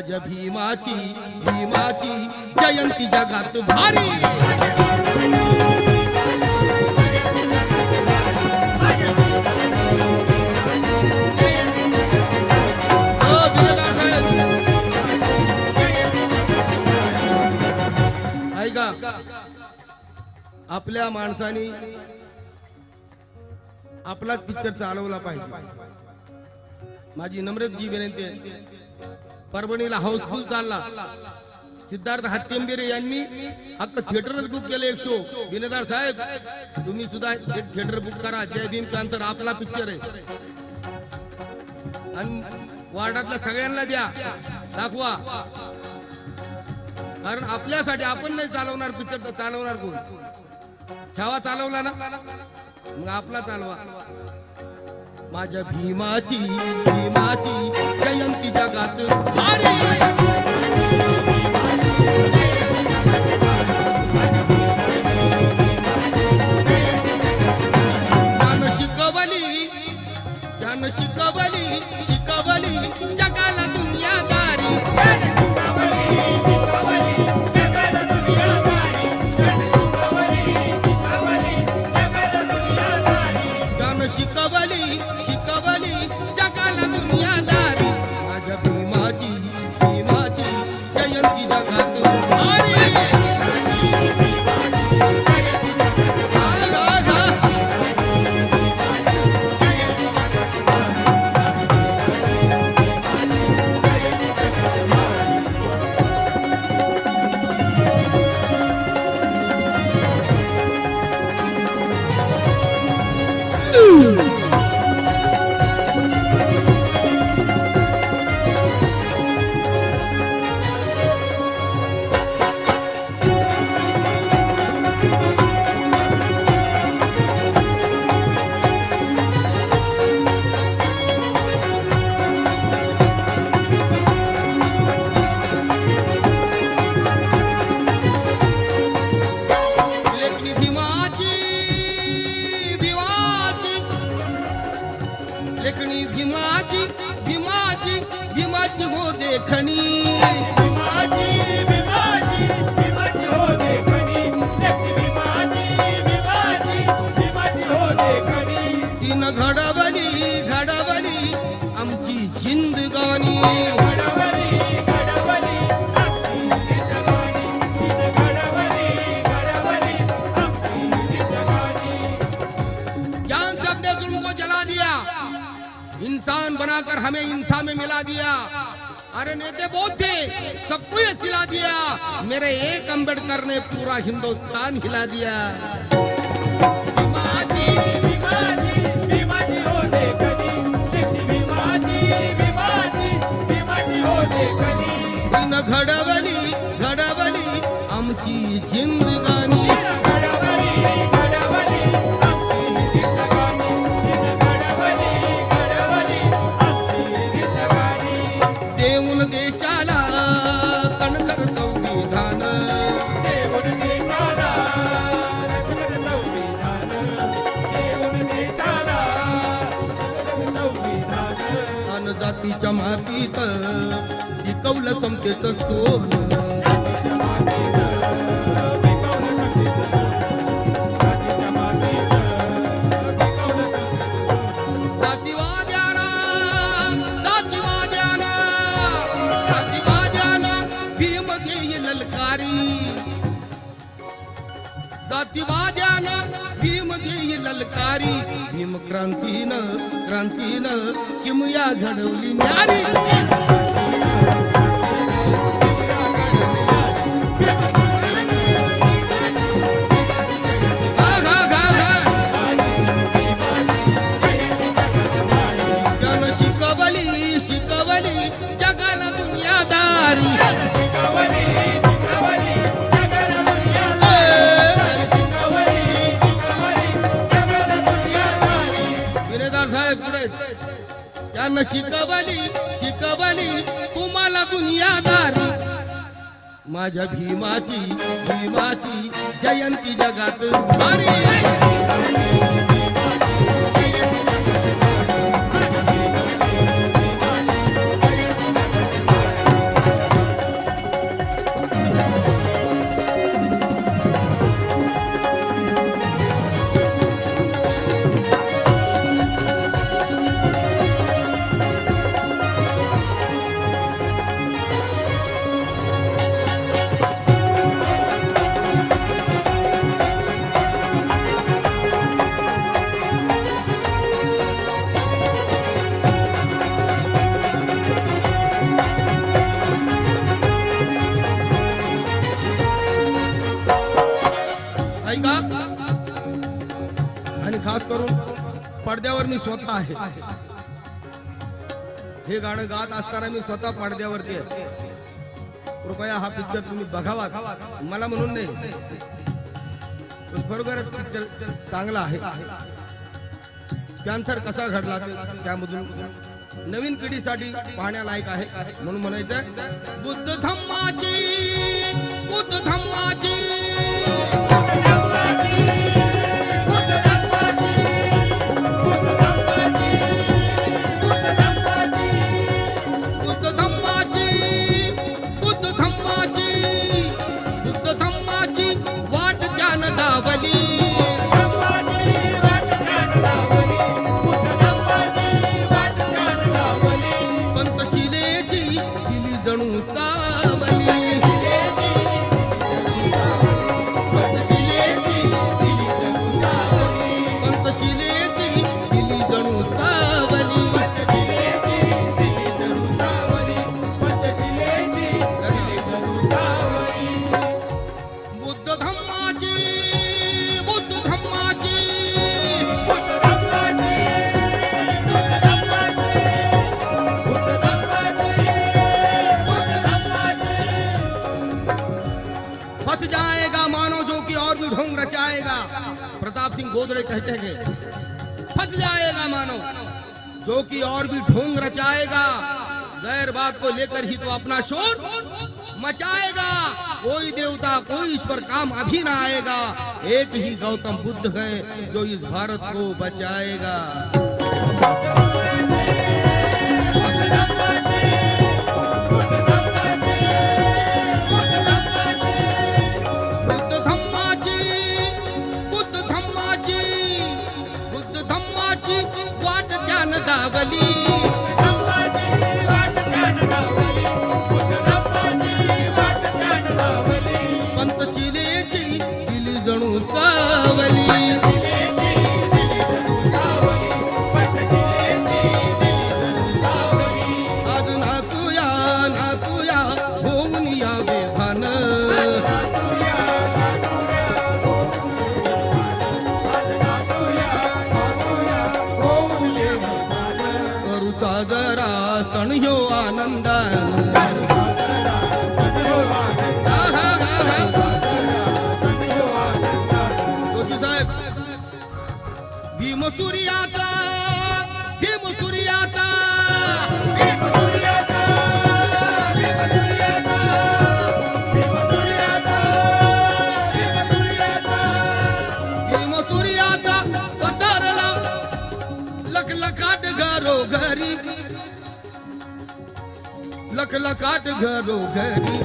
भीमाची भीमाची जयंती जगात भारी. हो, ऐका आपल्या माणसानी आपलाच पिक्चर चालवला पाहिजे. माझी नम्रत जी विनंती आहे परभणीला हाऊसफुल चालला. सिद्धार्थ हत्तेंबेरे यांनी अख्खं थिएटरच बुक केलं एक शो विनोदार साहेब तुम्ही सुद्धा एक थिएटर बुक करा. जय भीम अंतर आपला पिक्चर आहे. आणि वार्डातल्या सगळ्यांना द्या. दाखवा. कारण आपल्यासाठी आपण नाही चालवणार पिक्चर तर चालवणार कोण? छावा चालवला ना? मग आपला चालवा. माझ्या भीमाची भीमाची जयंती जगात. भारी शिकवली इंसान बनाकर हमें इंसान में मिला दिया। अरे नेते बहुत थे सबको ये सिला दिया। मेरे एक अंबेडकर ने पूरा हिंदुस्तान हिला दिया। भीमाजी, तीन घडवली घडवली आमची जिंदगानी। देऊन मान जातीच्या मातीत. पिकवलं समतेचं सोन. जातीवाद्याला भीम देई ललकारी भीम क्रांतीनं क्रांतीनं किमया घडवली न्यारी त्यांना शिकवली शिकवली तुम्हाला दुनियादारी. माझ्या भीमाची भीमाची जयंती जगात. भारी आणि खास करून पडद्यावर मी स्वतः आहे. हे गाणं गात असताना मी स्वतः पडद्यावरती आहे. कृपया हा पिक्चर तुम्ही बघावा. मला म्हणून नाही. पण पिक्चर चांगला आहे. कॅन्सर कसा घडला त्यामधून नवीन पिढीसाठी पाहण्यालायक आहे. म्हणून म्हणायचं बुद्ध धम्माची बुद्ध धम्माची. गोदड़े कहते हैं फंस जाएगा मानो। जो कि और भी ढोंग रचाएगा, गैर बात को लेकर ही तो अपना शोर मचाएगा। कोई देवता, कोई ईश्वर काम अभी ना आएगा। एक ही गौतम बुद्ध है जो इस भारत को बचाएगा। घरो घरी। लखलखाट घरो घरी।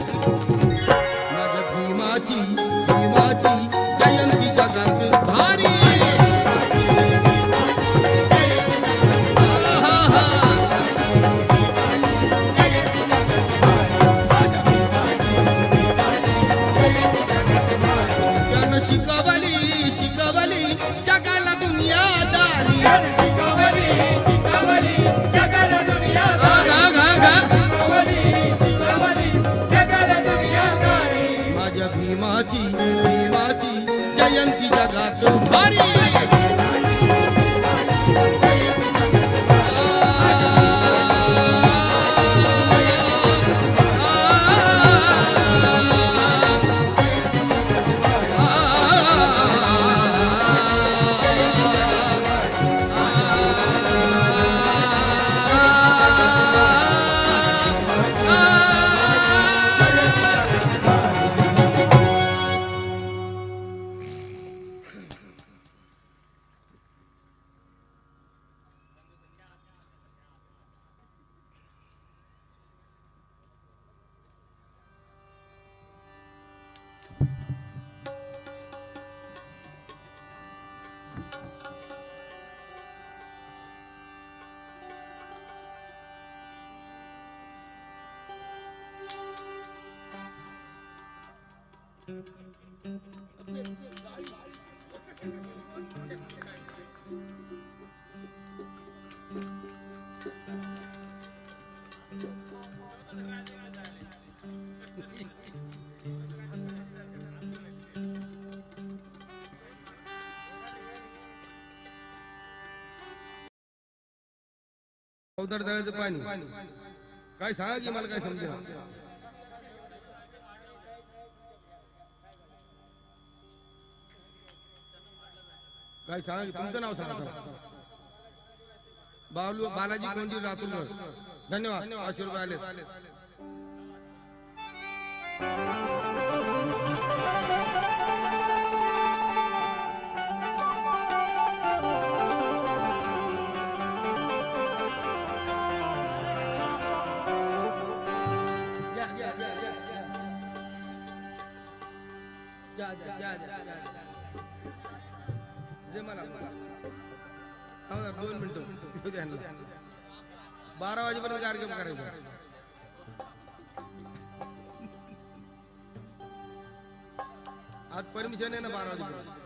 माझ भीमाची भीमाची जयंती जगत भारी। अवतार तळ्याचं पाणी. काय सांगा की मला काय समजेल काय सांगा की तुमचं नाव सांगा. बालू बालाजी कोंडी लातूर धन्यवाद. पाचशे रुपये आले या, या, जा, जा, जा, जा, जा, जा. दोन मिनिटं. बारा वाजेपर्यंत कार्यक्रम करायचा आज परमिशन आहे ना बारा वाजेपर्यंत?